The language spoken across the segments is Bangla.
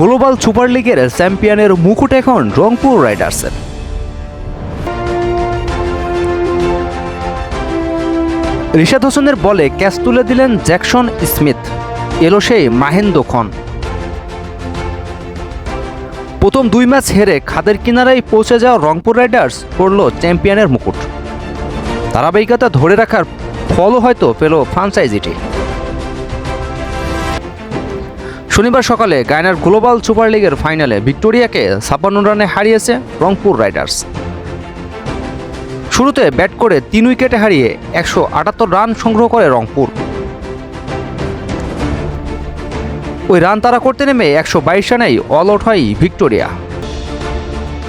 গ্লোবাল সুপার লিগের চ্যাম্পিয়নের মুকুট এখন রংপুর রাইডার্সের। রিশাদ হোসেনের বলে ক্যাচ তুলে দিলেন জ্যাকসন স্মিথ, এলো সেই মাহেন্দ্র খন। প্রথম দুই ম্যাচ হেরে খাদের কিনারায় পৌঁছে যাওয়া রংপুর রাইডার্স পড়ল চ্যাম্পিয়নের মুকুট। ধারাবাহিকতা ধরে রাখার ফলও হয়তো পেল ফ্রাঞ্চাইজিটি। শনিবার সকালে গায়নার গ্লোবাল সুপার লিগের ফাইনালে ভিক্টোরিয়াকে ছাপ্পান্ন রানে হারিয়েছে রংপুর রাইডার্স। শুরুতে ব্যাট করে তিন উইকেটে হারিয়ে একশো আটাত্তর রান সংগ্রহ করে রংপুর। ওই রান তারা করতে নেমে একশো বাইশ রানেই অল আউট হয় ভিক্টোরিয়া।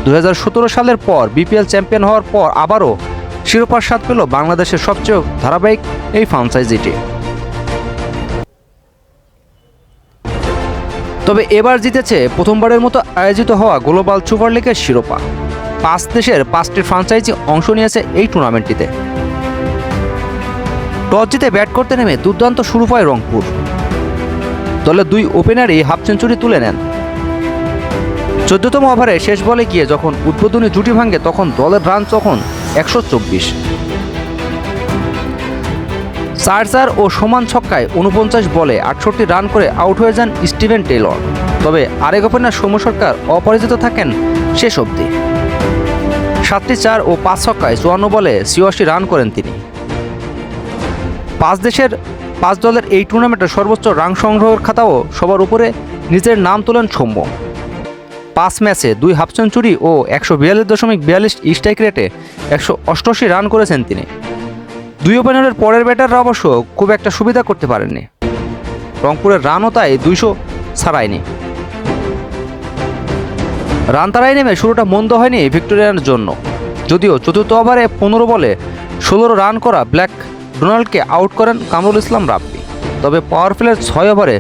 দু হাজার সতেরো সালের পর বিপিএল চ্যাম্পিয়ন হওয়ার পর আবারও শিরোপার স্বাদ পেল বাংলাদেশের সবচেয়ে ধারাবাহিক এই ফ্রাঞ্চাইজিটি তবে এবার জিতেছে প্রথমবারের মতো আয়োজিত হওয়া গ্লোবাল সুপার লিগের শিরোপা। পাঁচ দেশের পাঁচটি ফ্রাঞ্চাইজি অংশ নিয়েছে এই টুর্নামেন্টটিতে। টস জিতে ব্যাট করতে নেমে দুর্দান্ত শুরু পায় রংপুর। দলের দুই ওপেনারই হাফ সেঞ্চুরি তুলে নেন। চোদ্দতম ওভারে শেষ বলে গিয়ে যখন উদ্বোধনী জুটি ভাঙে তখন দলের রান তখন একশো চব্বিশ। চার চার ও সমান ছক্কায় উনপঞ্চাশ বলে আটষট্টি রান করে আউট হয়ে যান স্টিভেন টেইলর তবে আরেক ওপেনার সৌম্য সরকার অপরাজিত থাকেন শেষ অবধি। সাতটি চার ও পাঁচ ছক্কায় চুয়ান্ন বলে ছিয়াশি রান করেন তিনি। পাঁচ দেশের, পাঁচ দলের এই টুর্নামেন্টের সর্বোচ্চ রান সংগ্রহের খাতাও সবার উপরে নিজের নাম তোলেন সৌম্য। পাঁচ ম্যাচে দুই হাফ সেঞ্চুরি ও একশো বিয়াল্লিশ দশমিক বিয়াল্লিশ স্ট্রাইক রেটে একশো অষ্টআশি রান করেছেন তিনি। দুই ওপেনারের পরের ব্যাটাররা অবশ্য খুব একটা সুবিধা করতে পারেননি। রংপুরের রানও তাই দুইশো ছাড়ায়নি। রান তারাই নেমে শুরুটা মন্দ হয়নি ভিক্টোরিয়ার জন্য। যদিও চতুর্থ ওভারে পনেরো বলে ষোলো রান করা ব্ল্যাক ডোনাল্ডকে আউট করেন কামরুল ইসলাম রাব্বি। তবে পাওয়ার প্লের ছয় ওভারে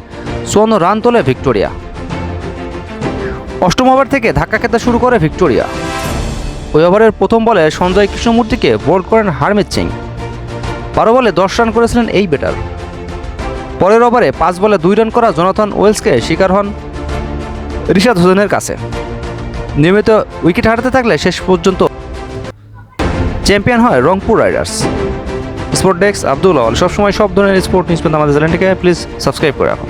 চুয়ান্ন রান তোলে ভিক্টোরিয়া। অষ্টম ওভার থেকে ধাক্কা খেতে শুরু করে ভিক্টোরিয়া। ওই ওভারের প্রথম বলে সঞ্জয় কৃষ্ণমূর্তিকে বোল্ড করেন হারমিত সিং। বারো বলে দশ রান করেছিলেন এই ব্যাটার পরের ওভারে পাঁচ বলে দুই রান করা জোনাথন ওয়েলসকে শিকার হন ঋষাদ হোসেনের কাছে। নিয়মিত উইকেট হারাতে থাকলে শেষ পর্যন্ত চ্যাম্পিয়ন হয় Rangpur riders sport desk Abdul Awal সবসময় সব ধরনের স্পোর্ট নিউজ পেতে আমাদের চ্যানেলটিকে প্লিজ সাবস্ক্রাইব করে রাখুন।